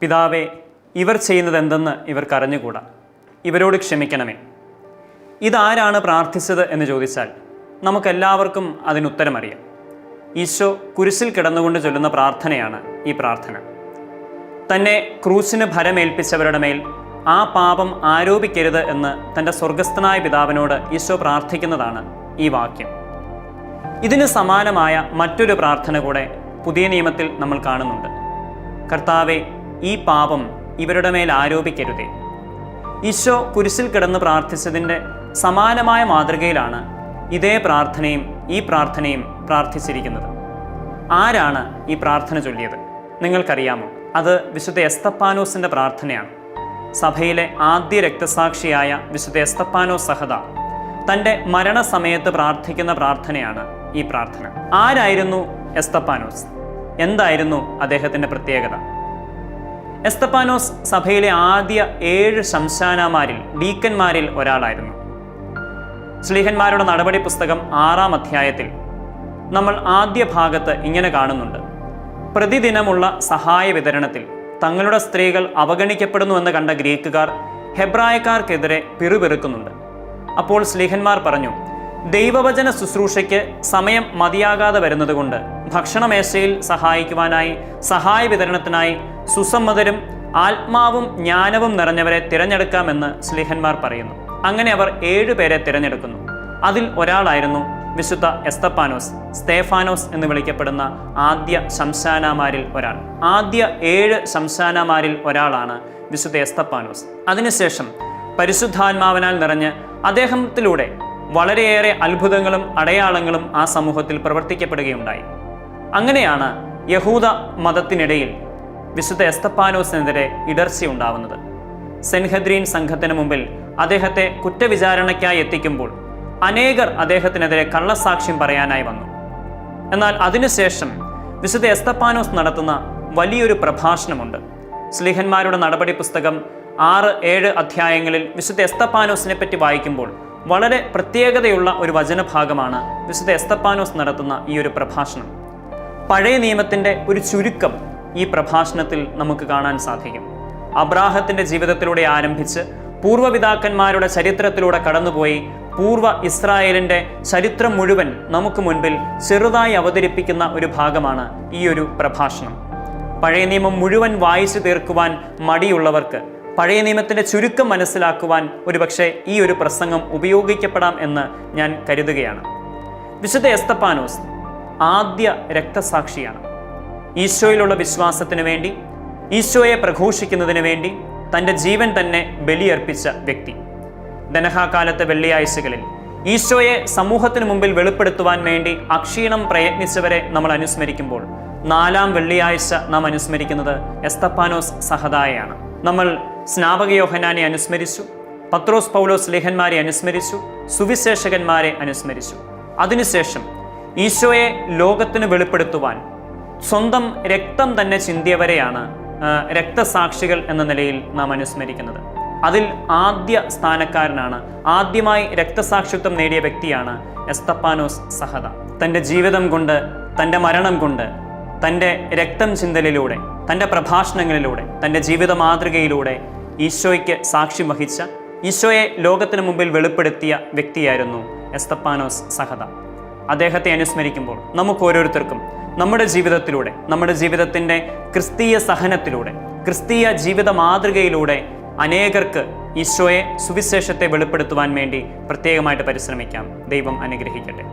പിതാവേ ഇവർ ചെയ്യുന്നത് എന്തെന്ന് ഇവർക്ക് അറിഞ്ഞുകൂടാ. ഇവരോട് ക്ഷമിക്കണമേ. ഇതാരാണ് പ്രാർത്ഥിച്ചത് എന്ന് ചോദിച്ചാൽ നമുക്കെല്ലാവർക്കും അതിനുത്തരമറിയാം. ഈശോ കുരിശിൽ കിടന്നുകൊണ്ട് ചൊല്ലുന്ന പ്രാർത്ഥനയാണ് ഈ പ്രാർത്ഥന. തന്നെ ക്രൂശിന് ഭരമേൽപ്പിച്ചവരുടെ മേൽ ആ പാപം ആരോപിക്കരുത് എന്ന് തന്റെ സ്വർഗസ്ഥനായ പിതാവിനോട് ഈശോ പ്രാർത്ഥിക്കുന്നതാണ് ഈ വാക്യം. ഇതിന് സമാനമായ മറ്റൊരു പ്രാർത്ഥന കൂടെ പുതിയ നിയമത്തിൽ നമ്മൾ കാണുന്നുണ്ട്. കർത്താവെ ഈ പാപം ഇവരുടെ മേൽ ആരോപിക്കരുതേ. ഈശോ കുരിശിൽ കിടന്ന് പ്രാർത്ഥിച്ചതിന്റെ സമാനമായ മാതൃകയിലാണ് ഇതേ പ്രാർത്ഥനയും ഈ പ്രാർത്ഥനയും പ്രാർത്ഥിച്ചിരിക്കുന്നത്. ആരാണ് ഈ പ്രാർത്ഥന ചൊല്ലിയത്? നിങ്ങൾക്കറിയാമോ? അത് വിശുദ്ധ എസ്തപ്പാനോസിന്റെ പ്രാർത്ഥനയാണ്. സഭയിലെ ആദ്യ രക്തസാക്ഷിയായ വിശുദ്ധ എസ്തപ്പാനോസ് സഹദ തന്റെ മരണസമയത്ത് പ്രാർത്ഥിക്കുന്ന പ്രാർത്ഥനയാണ് ഈ പ്രാർത്ഥന. ആരായിരുന്നു എസ്തപ്പാനോസ്? എന്തായിരുന്നു അദ്ദേഹത്തിന്റെ പ്രത്യേകത? എസ്തപ്പാനോസ് സഭയിലെ ആദ്യ ഏഴ് ശംശാനമാരിൽ ഡീക്കന്മാരിൽ ഒരാളായിരുന്നു. ശ്ലീഹന്മാരുടെ നടപടി പുസ്തകം ആറാം അധ്യായത്തിൽ നമ്മൾ ആദ്യ ഭാഗത്ത് ഇങ്ങനെ കാണുന്നുണ്ട്. പ്രതിദിനമുള്ള സഹായ വിതരണത്തിൽ തങ്ങളുടെ സ്ത്രീകൾ അവഗണിക്കപ്പെടുന്നുവെന്ന് കണ്ട ഗ്രീക്കുകാർ ഹെബ്രായക്കാർക്കെതിരെ പിറുപിറുക്കുന്നുണ്ട്. അപ്പോൾ സ്ലീഹന്മാർ പറഞ്ഞു ദൈവവചന ശുശ്രൂഷയ്ക്ക് സമയം മതിയാകാതെ വരുന്നതുകൊണ്ട് ഭക്ഷണമേശയിൽ സഹായിക്കുവാനായി സഹായ വിതരണത്തിനായി സുസമ്മതരും ആത്മാവും ജ്ഞാനവും നിറഞ്ഞവരെ തിരഞ്ഞെടുക്കാമെന്ന് സ്ലിഹന്മാർ പറയുന്നു. അങ്ങനെ അവർ ഏഴുപേരെ തിരഞ്ഞെടുക്കുന്നു. അതിൽ ഒരാളായിരുന്നു വിശുദ്ധ എസ്തപ്പാനോസ് സ്തേഫാനോസ് എന്ന് വിളിക്കപ്പെടുന്ന ആദ്യ ശംശാനമാരിൽ ഒരാൾ. ആദ്യ ഏഴ് ശംശാനമാരിൽ ഒരാളാണ് വിശുദ്ധ എസ്തപ്പാനോസ്. അതിനുശേഷം പരിശുദ്ധാത്മാവനാൽ നിറഞ്ഞ് അദ്ദേഹത്തിലൂടെ വളരെയേറെ അത്ഭുതങ്ങളും അടയാളങ്ങളും ആ സമൂഹത്തിൽ പ്രവർത്തിക്കപ്പെടുകയുണ്ടായി. അങ്ങനെയാണ് യഹൂദ മതത്തിനിടയിൽ വിശുദ്ധ എസ്തപ്പാനോസിനെതിരെ ഇടർച്ചയുണ്ടാവുന്നത് സെൻഹദ്രീൻ സംഘത്തിന് മുമ്പിൽ അദ്ദേഹത്തെ കുറ്റവിചാരണയ്ക്കായി എത്തിക്കുമ്പോൾ അനേകർ അദ്ദേഹത്തിനെതിരെ കള്ളസാക്ഷ്യം പറയാനായി വന്നു. എന്നാൽ അതിനുശേഷം വിശുദ്ധ എസ്തപ്പാനോസ് നടത്തുന്ന വലിയൊരു പ്രഭാഷണമുണ്ട്. സ്ലിഹന്മാരുടെ നടപടി പുസ്തകം ആറ് ഏഴ് അധ്യായങ്ങളിൽ വിശുദ്ധ എസ്തപ്പാനോസിനെ പറ്റി വായിക്കുമ്പോൾ വളരെ പ്രത്യേകതയുള്ള ഒരു വചനഭാഗമാണ് വിശുദ്ധ എസ്തപ്പാനോസ് നടത്തുന്ന ഈ ഒരു പ്രഭാഷണം. പഴയ നിയമത്തിന്റെ ഒരു ചുരുക്കം ഈ പ്രഭാഷണത്തിൽ നമുക്ക് കാണാൻ സാധിക്കും. അബ്രാഹത്തിന്റെ ജീവിതത്തിലൂടെ ആരംഭിച്ച് പൂർവപിതാക്കന്മാരുടെ ചരിത്രത്തിലൂടെ കടന്നുപോയി പൂർവ ഇസ്രായേലിന്റെ ചരിത്രം മുഴുവൻ നമുക്ക് മുൻപിൽ ചെറുതായി അവതരിപ്പിക്കുന്ന ഒരു ഭാഗമാണ് ഈ ഒരു പ്രഭാഷണം. പഴയ നിയമം മുഴുവൻ വായിച്ചു തീർക്കുവാൻ മടിയുള്ളവർക്ക് പഴയ നിയമത്തിന്റെ ചുരുക്കം മനസ്സിലാക്കുവാൻ ഒരുപക്ഷെ ഈ ഒരു പ്രസംഗം ഉപയോഗിക്കപ്പെടാം എന്ന് ഞാൻ കരുതുകയാണ്. വിശുദ്ധ എസ്തപ്പാനോസ് ആദ്യ രക്തസാക്ഷിയാണ്. ഈശോയിലുള്ള വിശ്വാസത്തിന് വേണ്ടി ഈശോയെ പ്രഘോഷിക്കുന്നതിന് വേണ്ടി തന്റെ ജീവൻ തന്നെ ബലിയർപ്പിച്ച വ്യക്തി. ദനഹാകാലത്തെ വെള്ളിയാഴ്ചകളിൽ ഈശോയെ സമൂഹത്തിന് മുമ്പിൽ വെളിപ്പെടുത്തുവാൻ വേണ്ടി അക്ഷീണം പ്രയത്നിച്ചവരെ നമ്മൾ അനുസ്മരിക്കുമ്പോൾ നാലാം വെള്ളിയാഴ്ച നാം അനുസ്മരിക്കുന്നത് എസ്തപ്പാനോസ് സഹദായയാണ് നമ്മൾ സ്നാപക യോഹനാനെ അനുസ്മരിച്ചു പത്രോസ് പൗലോസ് ലേഖന്മാരെ അനുസ്മരിച്ചു സുവിശേഷകന്മാരെ അനുസ്മരിച്ചു. അതിനുശേഷം ഈശോയെ ലോകത്തിന് വെളിപ്പെടുത്തുവാൻ സ്വന്തം രക്തം തന്നെ ചിന്തിയവരെയാണ് രക്തസാക്ഷികൾ എന്ന നിലയിൽ നാം അനുസ്മരിക്കുന്നത്. അതിൽ ആദ്യ സ്ഥാനക്കാരനാണ് ആദ്യമായി രക്തസാക്ഷിത്വം നേടിയ വ്യക്തിയാണ് എസ്തപ്പാനോസ് സഹദ തന്റെ ജീവിതം കൊണ്ട് തന്റെ മരണം കൊണ്ട് തന്റെ രക്തം ചിന്തലിലൂടെ തന്റെ പ്രഭാഷണങ്ങളിലൂടെ തന്റെ ജീവിത മാതൃകയിലൂടെ ഈശോയ്ക്ക് സാക്ഷ്യം വഹിച്ച ഈശോയെ ലോകത്തിന് മുമ്പിൽ വെളിപ്പെടുത്തിയ വ്യക്തിയായിരുന്നു എസ്തപ്പാനോസ് സഹദ അദ്ദേഹത്തെ അനുസ്മരിക്കുമ്പോൾ നമുക്ക് ഓരോരുത്തർക്കും നമ്മുടെ ജീവിതത്തിലൂടെ നമ്മുടെ ജീവിതത്തിന്റെ ക്രിസ്തീയ സഹനത്തിലൂടെ ക്രിസ്തീയ ജീവിത മാതൃകയിലൂടെ അനേകർക്ക് ഈശോയെ സുവിശേഷത്തെ വെളിപ്പെടുത്തുവാൻ വേണ്ടി പ്രത്യേകമായിട്ട് പരിശ്രമിക്കാം. ദൈവം അനുഗ്രഹിക്കട്ടെ.